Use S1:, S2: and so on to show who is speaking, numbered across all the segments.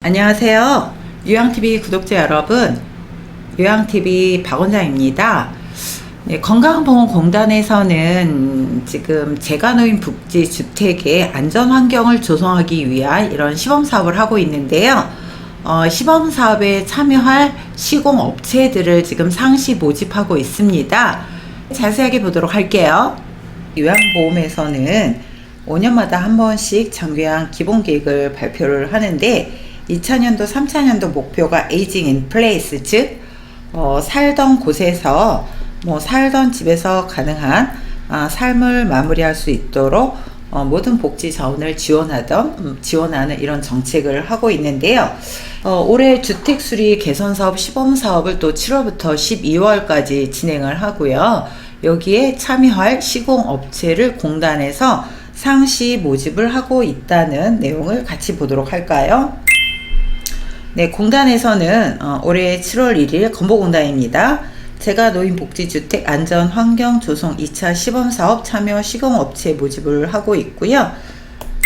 S1: 안녕하세요. 유양TV 구독자 여러분. 유양TV 박원장입니다. 네, 건강보험공단에서는 지금 재가노인 복지 주택의 안전 환경을 조성하기 위한 이런 시범 사업을 하고 있는데요. 어, 시범 사업에 참여할 시공 업체들을 지금 상시 모집하고 있습니다. 자세하게 보도록 할게요. 요양보험에서는 5년마다 한 번씩 정규양 기본 계획을 발표를 하는데 2000년도, 3000년도 목표가 에이징 인 플레이스 즉 어, 살던 곳에서 뭐 살던 집에서 가능한 아, 삶을 마무리할 수 있도록 어, 모든 복지 자원을 지원하던 음, 지원하는 이런 정책을 하고 있는데요. 어, 올해 주택 수리 개선 사업 시범 사업을 또 7월부터 12월까지 진행을 하고요. 여기에 참여할 시공 업체를 공단에서 상시 모집을 하고 있다는 내용을 같이 보도록 할까요? 네, 공단에서는 어, 올해 7월 1일 건보공단입니다. 제가 노인복지주택 안전환경 조성 2차 시범사업 참여 시공업체 모집을 하고 있고요.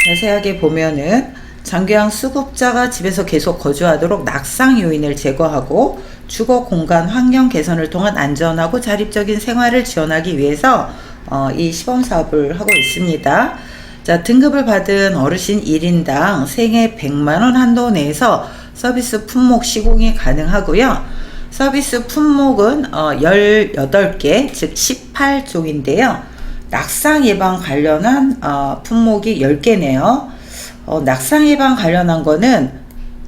S1: 자세하게 보면은 장교양 수급자가 집에서 계속 거주하도록 낙상 요인을 제거하고 주거 공간 환경 개선을 통한 안전하고 자립적인 생활을 지원하기 위해서 어, 이 시범 사업을 하고 있습니다. 자, 등급을 받은 어르신 1인당 생애 100만 원 한도 내에서 서비스 품목 시공이 가능하고요. 서비스 품목은 어, 18개, 즉 18종인데요. 낙상 예방 관련한 어, 품목이 10개네요. 어, 낙상 예방 관련한 거는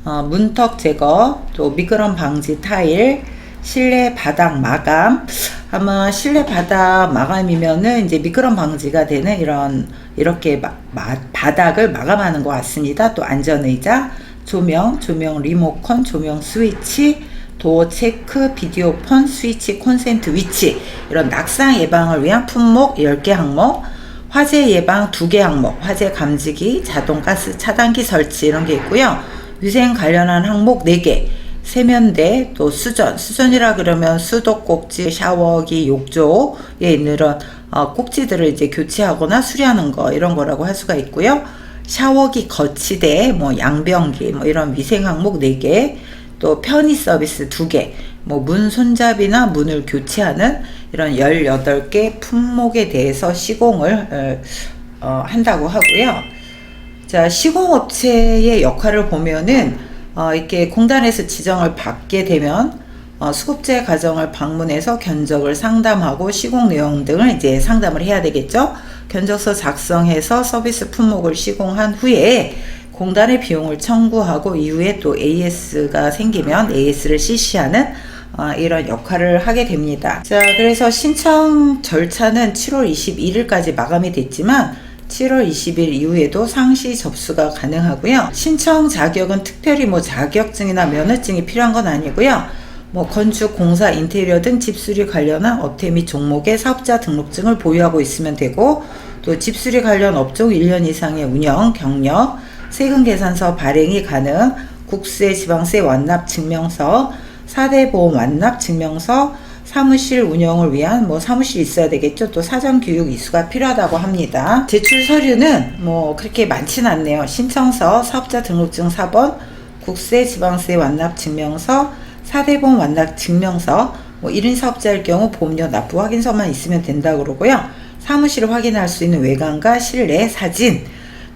S1: 어, 문턱 제거, 또 미끄럼 방지 타일, 실내 바닥 마감. 아마 실내 바닥 마감이면은 이제 미끄럼 방지가 되는 이런 이렇게 마, 마, 바닥을 마감하는 것 같습니다. 또 안전 의자, 조명, 조명 리모컨, 조명 스위치, 도어 체크, 비디오 폰, 스위치 콘센트 위치 이런 낙상 예방을 위한 품목 10개 항목 화재 예방 2개 항목 화재 감지기, 자동 가스 차단기 설치 이런 게 있고요. 위생 관련한 항목 4개 세면대 또 수전 수전이라 그러면 수도 꼭지 샤워기 욕조에 있는 이런 어, 꼭지들을 이제 교체하거나 수리하는 거 이런 거라고 할 수가 있고요. 샤워기 거치대 뭐 양변기 뭐 이런 위생 항목 4개 또 편의 서비스 2개 뭐 문 손잡이나 문을 교체하는 이런 18개 품목에 대해서 시공을 어, 어, 한다고 하고요. 자, 시공업체의 역할을 보면은, 어, 이렇게 공단에서 지정을 받게 되면, 어, 수급제 가정을 방문해서 견적을 상담하고 시공 내용 등을 이제 상담을 해야 되겠죠? 견적서 작성해서 서비스 품목을 시공한 후에 공단의 비용을 청구하고 이후에 또 AS가 생기면 AS를 CC하는 어, 이런 역할을 하게 됩니다. 자, 그래서 신청 절차는 7월 21일까지 마감이 됐지만 7월 20일 이후에도 상시 접수가 가능하고요. 신청 자격은 특별히 뭐 자격증이나 면허증이 필요한 건 아니고요. 뭐 건축, 공사, 인테리어 등 집수리 관련한 업체 및 종목의 사업자 등록증을 보유하고 있으면 되고 또 집수리 관련 업종 1년 이상의 운영, 경력, 세금 계산서 발행이 가능, 국세, 지방세 완납 증명서, 4대 보험 완납 증명서, 사무실 운영을 위한 뭐 사무실 있어야 되겠죠. 또 사전 교육 이수가 필요하다고 합니다. 제출 서류는 뭐 그렇게 많진 않네요. 신청서, 사업자 등록증 4번, 국세, 지방세 완납 증명서, 4대 보험 완납 증명서, 뭐 1인 사업자일 경우 보험료 납부 확인서만 있으면 된다고 그러고요. 사무실을 확인할 수 있는 외관과 실내 사진.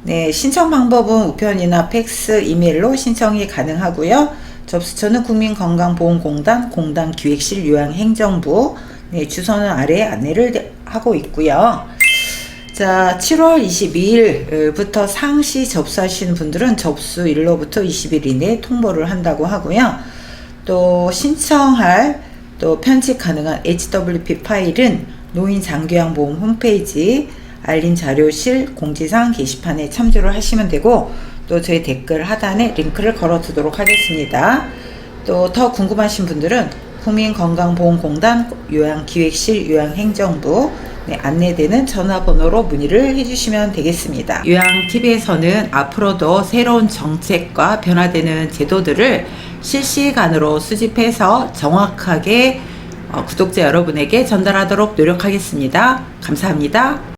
S1: 네, 신청 방법은 우편이나 팩스, 이메일로 신청이 가능하고요. 접수처는 국민건강보험공단 공단 기획실 요양행정부 네, 주소는 아래에 안내를 하고 있고요. 자, 7월 22일부터 상시 접수하시는 분들은 접수일로부터 20일 이내에 통보를 한다고 하고요. 또 신청할 또 편집 가능한 HWP 파일은 노인 장교양보험 홈페이지 알림 자료실 공지사항 게시판에 참조를 하시면 되고 또 저희 댓글 하단에 링크를 걸어 두도록 하겠습니다. 또 더 궁금하신 분들은 국민건강보험공단 요양기획실 요양행정부 네, 안내되는 전화번호로 문의를 해주시면 되겠습니다. 요양TV에서는 앞으로도 새로운 정책과 변화되는 제도들을 실시간으로 수집해서 정확하게 어, 구독자 여러분에게 전달하도록 노력하겠습니다. 감사합니다.